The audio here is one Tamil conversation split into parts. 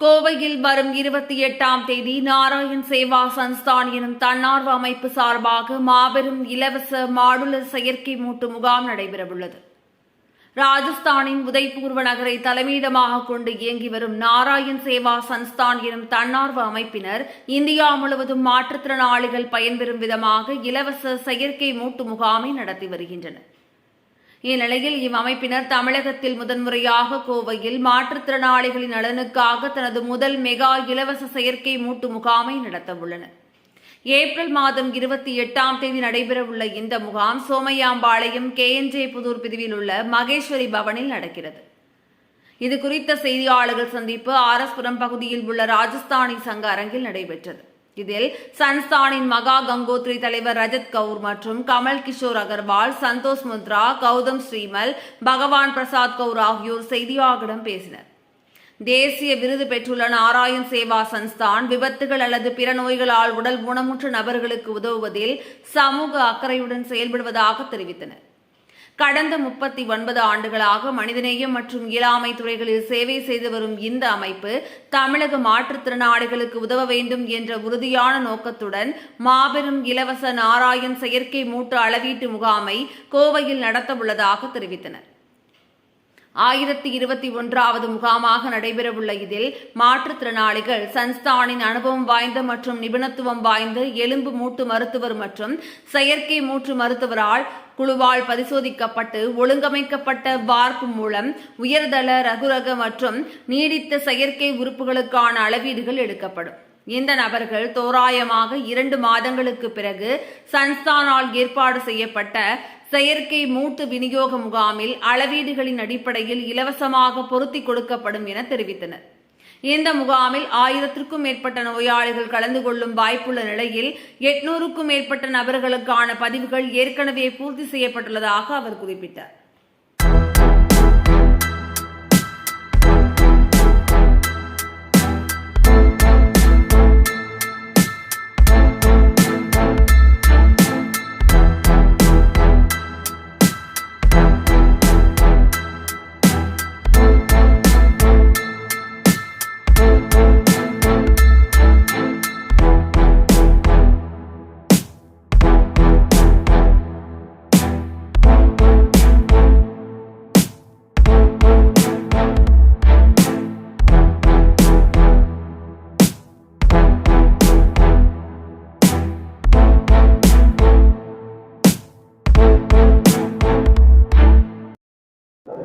கோவையில் வரும் இருபத்தி எட்டாம் தேதி நாராயண் சேவா சன்ஸ்தான் எனும் தன்னார்வ அமைப்பு சார்பாக மாபெரும் இலவச மாடுல செயற்கை மூட்டு முகாம் நடைபெறவுள்ளது. ராஜஸ்தானின் உதய்பூர்வ நகரை தலைமையிடமாக கொண்டு இயங்கி வரும் நாராயண் சேவா சன்ஸ்தான் எனும் தன்னார்வ அமைப்பினர் இந்தியா முழுவதும் மாற்றுத்திறனாளிகள் பயன்பெறும் விதமாக இலவச செயற்கை மூட்டு முகாமை நடத்தி வருகின்றனர். இந்நிலையில் இவ்வமைப்பினர் தமிழகத்தில் முதன்முறையாக கோவையில் மாற்றுத்திறனாளிகளின் நலனுக்காக தனது முதல் மெகா இலவச செயற்கை மூட்டு முகாமை நடத்தவுள்ளனர். ஏப்ரல் மாதம் இருபத்தி எட்டாம் தேதி நடைபெறவுள்ள இந்த முகாம் சோமையாம்பாளையம் கேஎன்ஜே புதூர் பிரிவில் உள்ள மகேஸ்வரி பவனில் நடக்கிறது. இது குறித்த செய்தியாளர்கள் சந்திப்பு ஆரஸ்புரம் பகுதியில் உள்ள ராஜஸ்தானி சங்க அரங்கில் நடைபெற்றது. இதில் சன்ஸ்தானின் மகா கங்கோத்ரி தலைவர் ரஜத் கவுர் மற்றும் கமல் கிஷோர் அகர்வால் சந்தோஷ் முத்ரா கௌதம் ஸ்ரீமல் பகவான் பிரசாத் கவுர் ஆகியோர் செய்தியாளர்களிடம் பேசினர். தேசிய விருது பெற்றுள்ள நாராயண் சேவா சன்ஸ்தான் விபத்துகள் அல்லது பிற நோய்களால் உடல் குணமுற்ற நபர்களுக்கு உதவுவதில் சமூக அக்கறையுடன் செயல்படுவதாக தெரிவித்தனர். கடந்த முப்பத்தி ஒன்பது ஆண்டுகளாக மனிதநேயம் மற்றும் இயலாமை துறைகளில் சேவை செய்து வரும் இந்த அமைப்பு தமிழக மாற்றுத்திறனாளிகளுக்கு உதவ வேண்டும் என்ற உறுதியான நோக்கத்துடன் மாபெரும் இலவச நாராயண் செயற்கை மூட்டு அளவீட்டு முகாமை கோவையில் நடத்தவுள்ளதாக தெரிவித்தனர். ஆயிரத்தி இருபத்தி ஒன்றாவது முகாமாக நடைபெறவுள்ள இதில் மாற்றுத்திறனாளிகள் சன்ஸ்தானின் அனுபவம் வாய்ந்த மற்றும் நிபுணத்துவம் வாய்ந்த எலும்பு மூட்டு மருத்துவர் மற்றும் செயற்கை மூட்டு மருத்துவரால் குழுவால் பரிசோதிக்கப்பட்டு ஒழுங்கமைக்கப்பட்ட வார்ப் மூலம் உயர்தள ரகுரக மற்றும் நீடித்த செயற்கை உறுப்புகளுக்கான அளவீடுகள் எடுக்கப்படும். இந்த நபர்கள் தோராயமாக இரண்டு மாதங்களுக்கு பிறகு சன்ஸ்தானால் ஏற்பாடு செய்யப்பட்ட செயற்கை மூட்டு விநியோக முகாமில் அளவீடுகளின் அடிப்படையில் இலவசமாக பொருத்தி கொடுக்கப்படும் என தெரிவித்தனர். இந்த முகாமில் ஆயிரத்திற்கும் மேற்பட்ட நோயாளிகள் கலந்து கொள்ளும் வாய்ப்புள்ள நிலையில் எட்நூறுக்கும் மேற்பட்ட நபர்களுக்கான பதிவுகள் ஏற்கனவே பூர்த்தி செய்யப்பட்டுள்ளதாக அவர் குறிப்பிட்டார்.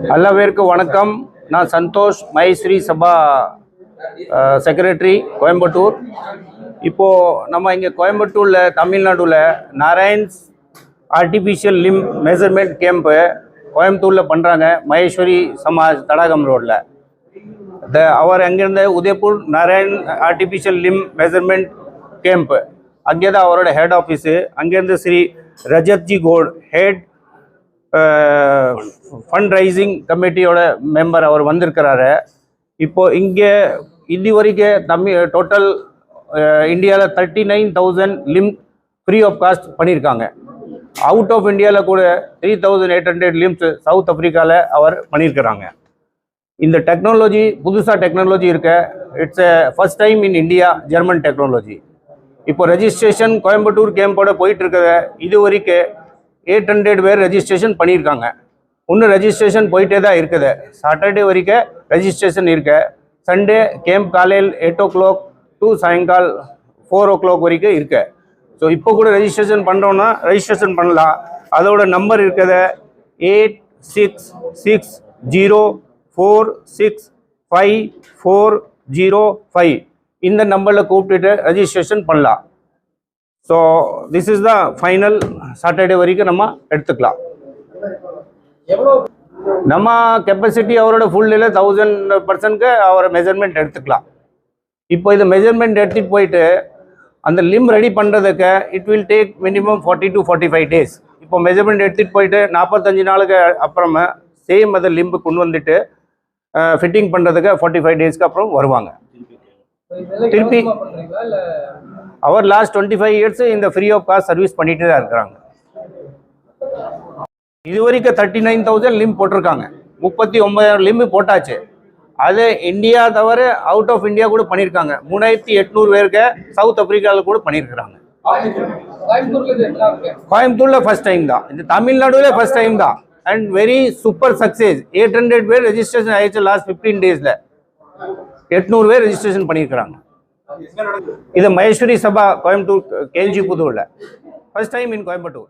எல்லா பேருக்கும் வணக்கம். நான் சந்தோஷ் மகேஸ்வரி சபா செக்ரட்டரி கோயம்புத்தூர். இப்போது நம்ம இங்கே கோயம்புத்தூரில் தமிழ்நாடுல Narayan's artificial limb measurement camp கோயம்புத்தூரில் பண்ணுறாங்க மகேஸ்வரி சமாஜ் தடாகம் ரோட்டில் த அவர் அங்கேருந்து Udaipur Narayan artificial limb measurement camp அங்கே தான் அவரோட ஹெட் ஆஃபீஸு அங்கேருந்து ஸ்ரீ ரஜத்ஜி கோட் ஹெட் ஃபண்ட் ரைசிங் கமிட்டியோட மெம்பர் அவர் வந்திருக்கிறாரு. இப்போது இங்கே இது வரைக்கும் தமிழ் டோட்டல் இந்தியாவில் thirty nine thousand limb free of cost பண்ணியிருக்காங்க. அவுட் ஆஃப் இந்தியாவில் கூட three thousand eight hundred limbs south ஆஃப்ரிக்காவில் அவர் பண்ணியிருக்கிறாங்க. இந்த டெக்னாலஜி புதுசாக டெக்னாலஜி இருக்க. It's a first time in India German technology இப்போ ரெஜிஸ்ட்ரேஷன் கோயம்புத்தூர் கேம்போட போயிட்டு இருக்கிற இது வரைக்கும் எயிட் ஹண்ட்ரட் பேர் ரெஜிஸ்ட்ரேஷன் பண்ணியிருக்காங்க. இன்னும் ரெஜிஸ்ட்ரேஷன் போயிட்டே தான் இருக்குது. சாட்டர்டே வரைக்கும் ரெஜிஸ்ட்ரேஷன் இருக்கு. சண்டே கேம்ப் காலையில் எயிட் ஓ கிளாக் டு சாயங்கால் ஃபோர் ஓ கிளாக் வரைக்கும் இருக்கு. ஸோ இப்போ கூட ரெஜிஸ்ட்ரேஷன் பண்ணுறோன்னா ரெஜிஸ்ட்ரேஷன் பண்ணலாம். அதோட நம்பர் இருக்குது. Eight six six zero four six five four zero five இந்த நம்பரில் கூப்பிட்டுட்டு ரெஜிஸ்ட்ரேஷன் பண்ணலாம். So this is the final Saturday வரைக்கும் நம்ம எடுத்துக்கலாம். நம்ம கெப்பாசிட்டி அவரோட ஃபுல்லில் தௌசண்ட் பர்சன்ட்க்கு அவரை மெஷர்மெண்ட் எடுத்துக்கலாம். இப்போ இது மெஷர்மெண்ட் எடுத்துகிட்டு போயிட்டு அந்த லிம் ரெடி பண்ணுறதுக்கு it will take minimum forty to forty five days இப்போ மெஷர்மெண்ட் எடுத்துகிட்டு போயிட்டு நாற்பத்தஞ்சு நாளுக்கு அப்புறமா சேம் அதை லிம்பு கொண்டு வந்துட்டு ஃபிட்டிங் பண்ணுறதுக்கு ஃபார்ட்டி ஃபைவ் டேஸ்க்கு அப்புறம் வருவாங்க. திருப்பி அவர் லாஸ்ட் டுவெண்ட்டி ஃபைவ் இயர்ஸ் இந்த ஃப்ரீ ஆஃப் காஸ்ட் சர்வீஸ் பண்ணிட்டு தான் இருக்கிறாங்க. இது வரைக்கும் தேர்ட்டி நைன் தௌசண்ட் லிம் போட்டிருக்காங்க. முப்பத்தி ஒன்பதாயிரம் லிம்பு போட்டாச்சு. அது இந்தியா தவிர அவுட் ஆஃப் இந்தியா கூட பண்ணியிருக்காங்க. மூணாயிரத்தி எட்நூறு பேருக்கு சவுத் ஆப்பிரிக்காவில் கூட பண்ணியிருக்கிறாங்க. கோயம்புத்தூர்ல ஃபர்ஸ்ட் டைம் தான். இது தமிழ்நாடுல ஃபர்ஸ்ட் டைம் தான். And very super success eight hundred பேர் ரெஜிஸ்ட்ரேஷன் ஆயிடுச்சு லாஸ்ட் ஃபிஃப்டீன் டேஸ்ல எட்நூறு பேர் ரெஜிஸ்ட்ரேஷன் பண்ணியிருக்கிறாங்க. இது Maheswari Sabha Coimbatore K புதூர்ல. First time in Coimbatore.